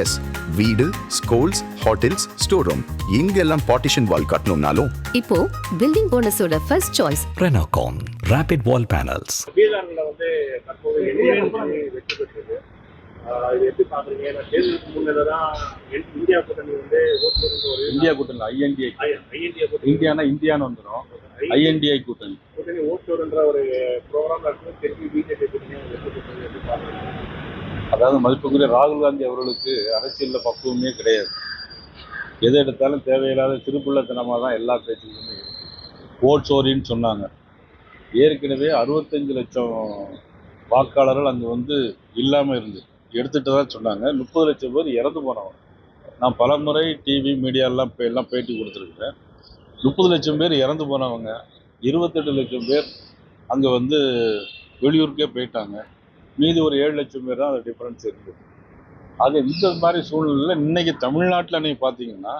S வீடு schools hotels store room இங்கெல்லாம் partition wall கட்டணும்னாலும். இப்போ building போனஸோட first choice Renocon Rapid Wall Panels. பீகார்ல வந்து தற்போது கூட்டணி வெற்றி பெற்றது. ஆஹ் இது எப்படி பாக்குறீங்க ஏன்னா தேர்தலுக்கு முன்னதாக தான் இந்தியா கூட்டணி வந்து ஓட்டு வந்து ஒரு இந்தியா கூட்டணி ஐஎன்டிஐ ஐஎன்டிஏ கூட்டணி. இந்தியானா இந்தியான்னு வந்துடும் ஐஎன்டிஐ கூட்டணி. கூட்டணி. ஓட்டுன்ற ஒரு ப்ரோக்ராம் நடக்குது. திருப்பி பிஜேபி கூட்டணி வெற்றி பெற்றது எப்படி பாக்குறீங்க அதாவது மதிப்புக்குரிய ராகுல் காந்தி அவர்களுக்கு அரசியலில் பக்குவமே கிடையாது. எதை எடுத்தாலும் தேவையில்லாத திருப்புள்ளத்தனமாக தான் எல்லா பேச்சுகளுமே இருக்குது ஓட் சோரின்னு சொன்னாங்க. ஏற்கனவே அறுபத்தஞ்சு லட்சம் வாக்காளர்கள் அங்கே வந்து இல்லாமல் இருந்து எடுத்துகிட்டு தான் சொன்னாங்க. முப்பது லட்சம் பேர் இறந்து போனவங்க. நான் பலமுறை டிவி மீடியாலாம் எல்லாம் பேட்டி கொடுத்துருக்குறேன். முப்பது லட்சம் பேர் இறந்து போனவங்க இருபத்தெட்டு லட்சம் பேர் அங்கே வந்து வெளியூருக்கே போயிட்டாங்க. மீதி ஒரு ஏழு லட்சம் பேர் தான் அது டிஃப்ரென்ஸ் இருக்குது. அது இந்த மாதிரி சூழ்நிலையில் இன்னைக்கு தமிழ்நாட்டில் நீங்கள் பார்த்தீங்கன்னா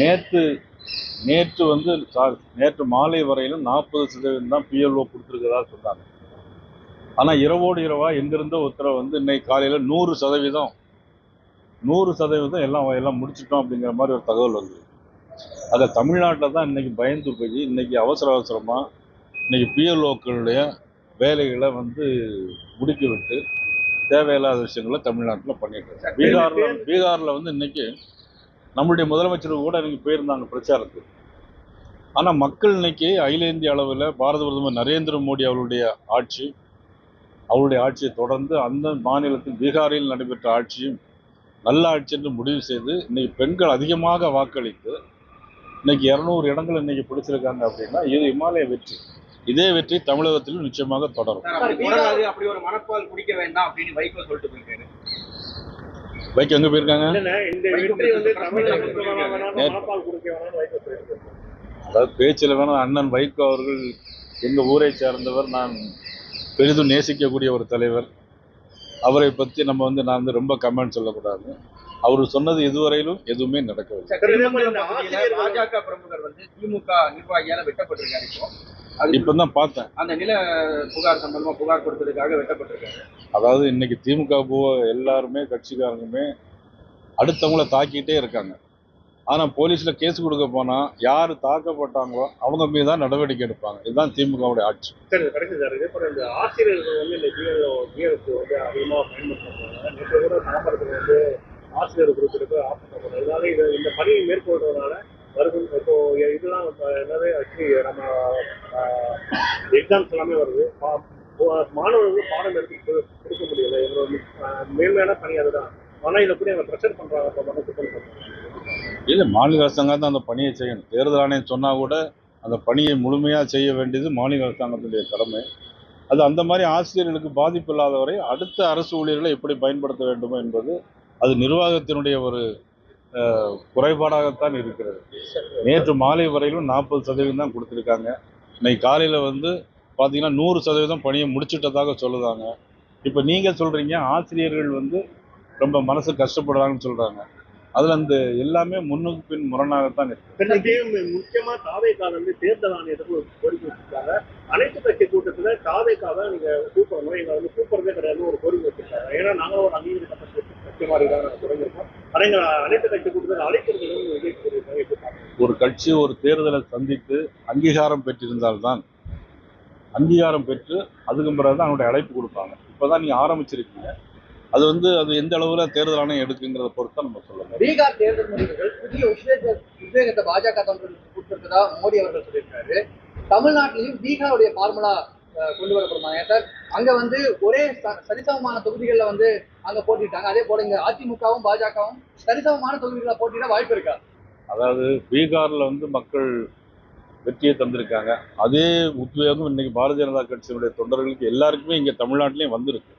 நேற்று நேற்று வந்து சா- நேற்று மாலை வரையிலும் நாற்பது சதவீதம் தான் பிஎல்ஓ கொடுத்துருக்கதா சொன்னாங்க ஆனால் இரவோடு இரவா எங்கிருந்த உத்தரவு வந்து இன்னைக்கு காலையில் நூறு சதவீதம் நூறு சதவீதம் எல்லாம் எல்லாம் முடிச்சிட்டோம் அப்படிங்கிற மாதிரி ஒரு தகவல் வந்து அதை தமிழ்நாட்டில் தான் இன்னைக்கு பயந்து போய் இன்னைக்கு அவசர அவசரமாக இன்னைக்கு பிஎல்ஓக்களுடைய வேலைகளை வந்து முடுக்கி விட்டு தேவையில்லாத விஷயங்களை தமிழ்நாட்டில் பண்ணிட்டு இருக்காங்க. பீகாரில் பீகாரில் வந்து இன்னைக்கு நம்மளுடைய முதலமைச்சர் கூட இன்னைக்கு போயிருந்தாங்க பிரச்சாரத்துக்கு. ஆனால் மக்கள் இன்னைக்கு அகில இந்திய அளவில் பாரத பிரதமர் நரேந்திர மோடி அவருடைய ஆட்சி அவருடைய ஆட்சியை தொடர்ந்து அந்த மாநிலத்தில் பீகாரில் நடைபெற்ற ஆட்சியும் நல்ல ஆட்சி என்று முடிவு செய்து இன்னைக்கு பெண்கள் அதிகமாக வாக்களித்து இன்னைக்கு இரநூறு இடங்கள் இன்னைக்கு பிடிச்சிருக்காங்க அப்படின்னா இது இமாலய வெற்றி. இதே வெற்றி தமிழகத்திலும் நிச்சயமாக தொடரும். அப்படி ஒரு மனப்பால் குடிக்க வேண்டாம் அப்படின்னு வைகோ சொல்லிட்டு போயிருக்காரு. பைக் எங்க போயிருக்காங்க? அதாவது பேச்சில் வேணா அண்ணன் வைகோ அவர்கள் எங்க ஊரை சேர்ந்தவர் நான் பெரிதும் நேசிக்கக்கூடிய ஒரு தலைவர். அவரை பற்றி நம்ம வந்து நான் வந்து ரொம்ப கமெண்ட் சொல்லக்கூடாது. அவர் சொன்னது இதுவரையிலும் எதுவுமே நடக்கவில்லை. பாஜக பிரமுகர் வந்து திமுக நிர்வாகியால வெட்டப்பட்டிருக்காரு அது இப்போ தான் பார்த்தேன். அந்த நில புகார் சம்பந்தமா புகார் கொடுத்ததுக்காக வெட்டப்பட்டிருக்காரு. அதாவது இன்னைக்கு திமுக எல்லாருமே கட்சிக்காரங்களுமே அடுத்தவங்கள தாக்கிட்டே இருக்காங்க. ஆனால் போலீஸில் கேஸ் கொடுக்க போனால் யார் தாக்கப்பட்டாங்களோ அவங்க மீது தான் நடவடிக்கை எடுப்பாங்க. இதுதான் திமுகவுடைய ஆட்சி. சரி கடைசி சார். இதே போல இந்த ஆசிரியர்கள் வந்து இந்த பிஎல் பிஎலுக்கு வந்து அதிகமாக பயன்படுத்துறாங்க. நேற்று கூட தாம்பரத்தில் வந்து ஆசிரியர் குரூப்பிற்கு ஆஃப் பண்ணப்படுறது இதனால இது இந்த பணியை மேற்கொள்றதுனால வருது இப்போ இதெல்லாம் என்னது ஆக்சுவலி நம்ம எக்ஸாம்ஸ் எல்லாமே வருது. பா- மாணவர்களுக்கு பாடம் எடுத்து கொடுக்க முடியல. எங்களோட மேன்மையான பணி அதுதான். ஆனால் இதை கூட அவங்க ப்ரெஷர் பண்ணுறாங்க இப்போ மனசு பண்ணுறாங்க இல்லை மாநில அரசாங்கம் தான் அந்த பணியை செய்யணும். தேர்தல் ஆணையம் சொன்னால் கூட அந்த பணியை முழுமையாக செய்ய வேண்டியது மாநில அரசாங்கத்துடைய கடமை. அது அந்த மாதிரி ஆசிரியர்களுக்கு பாதிப்பு இல்லாத வரை அடுத்த அரசு ஊழியர்களை எப்படி பயன்படுத்த வேண்டுமோ என்பது அது நிர்வாகத்தினுடைய ஒரு குறைபாடாகத்தான் இருக்கிறது. நேற்று மாலை வரையிலும் நாற்பது சதவீதம் தான் கொடுத்துருக்காங்க. இன்னைக்கு காலையில் வந்து பார்த்தீங்கன்னா நூறு சதவீதம் பணியை முடிச்சிட்டதாக சொல்லுதாங்க. இப்போ நீங்கள் சொல்கிறீங்க ஆசிரியர்கள் வந்து ரொம்ப மனசு கஷ்டப்படுறாங்கன்னு சொல்கிறாங்க அதில் அந்த எல்லாமே முன்னுக்கு பின் முரணாகத்தான் இருக்கு. முக்கியமாக முக்கியமா தாவேக்கா வந்து தேர்தல் ஆணையத்துக்கு ஒரு கோரிக்கை வச்சிருக்காங்க. அனைத்து கட்சி கூட்டத்துல தாவேக்காவை நீங்கள் கூப்பிடணும். எங்களை வந்து கூப்பிடுறதே கிடையாது ஒரு கோரிக்கை வச்சிருக்காங்க ஏன்னா நாங்க ஒரு அங்கீகரிக்கப்பட்ட தான் அனைத்து கட்சி கூட்டத்தில்? ஒரு கட்சி ஒரு தேர்தலை சந்தித்து அங்கீகாரம் பெற்றிருந்தால்தான் அங்கீகாரம் பெற்று அதுக்கு பிறகு தான் அவனுடைய அழைப்பு கொடுப்பாங்க. இப்போதான் நீங்க ஆரம்பிச்சிருக்கீங்க. அது வந்து அது எந்த அளவுல தேர்தல் ஆணையம் எடுக்குங்கிறத பொறுத்து தான் நம்ம சொல்லணும். பீகார் தேர்தல் முடிவுகள் புதிய உத்வேக உத்வேகத்தை பாஜக தொண்டர்களுக்கு கொடுத்திருக்கதா மோடி அவர்கள் சொல்லியிருக்காரு. தமிழ்நாட்டிலையும் பீகாருடைய ஃபார்முலா கொண்டு வரப்படுமாங்க. சார் அங்க வந்து ஒரே சரிசமமான தொகுதிகளில் வந்து அங்க போட்டிட்டாங்க. அதே போல இங்க அதிமுகவும் பாஜகவும் சரிசமமான தொகுதிகளில் போட்டிட வாய்ப்பு இருக்கா? அதாவது பீகார்ல வந்து மக்கள் வெற்றியை தந்திருக்காங்க. அதே உத்வேகம் இன்னைக்கு பாரதிய ஜனதா கட்சியினுடைய தொண்டர்களுக்கு எல்லாருக்குமே இங்கே தமிழ்நாட்டிலையும் வந்திருக்கு.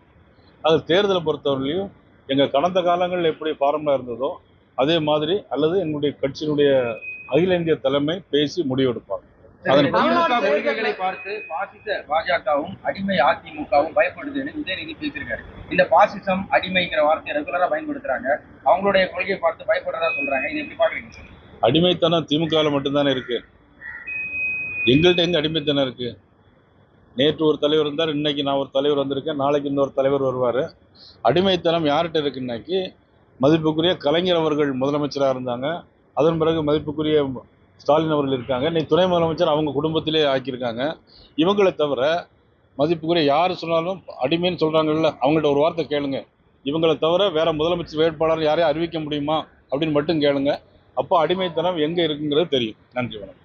அது தேர்தலை பொறுத்தவரையிலையும் எங்கள் கடந்த காலங்களில் எப்படி ஃபார்முலா இருந்ததோ அதே மாதிரி அல்லது எங்களுடைய கட்சியினுடைய அகில இந்திய தலைமை பேசி முடிவெடுப்பாங்க. கொள்கைகளை பார்த்து பாசிச பாஜகவும் அடிமை அதிமுகவும் பயப்படுதுன்னு உதயநிதி பேசியிருக்காரு. இந்த பாசிசம் அடிமைங்கிற வார்த்தையை ரெகுலரா பயன்படுத்துறாங்க. அவங்களுடைய கொள்கையை பார்த்து பயப்படுறதா சொல்றாங்க. இது எப்படி பாக்குறீங்க அடிமைத்தனம் திமுகவில் மட்டும்தானே இருக்கு? எங்கள்கிட்ட எங்க அடிமைத்தனம் இருக்கு? நேற்று ஒரு தலைவர் இருந்தார் இன்னைக்கு நான் ஒரு தலைவர் வந்திருக்கேன் நாளைக்கு இன்னொரு தலைவர் வருவார். அடிமைத்தனம் யார்கிட்ட இருக்கு இன்னைக்கு? மதிப்புக்குரிய கலைஞர் அவர்கள் முதலமைச்சராக இருந்தாங்க. அதன் பிறகு மதிப்புக்குரிய ஸ்டாலின் அவர்கள் இருக்காங்க. இன்னைக்கு துணை முதலமைச்சர் அவங்க குடும்பத்திலே ஆக்கியிருக்காங்க. இவங்களை தவிர மதிப்புக்குரிய யார் சொன்னாலும் அடிமைன்னு சொல்கிறாங்கல்ல அவங்கள்ட்ட ஒரு வார்த்தை கேளுங்க. இவங்களை தவிர வேற முதலமைச்சர் வேட்பாளர் யாரையும் அறிவிக்க முடியுமா அப்படின்னு மட்டும் கேளுங்க. அப்போ அடிமைத்தனம் எங்கே இருக்குங்கிறது தெரியும். நன்றி வணக்கம்.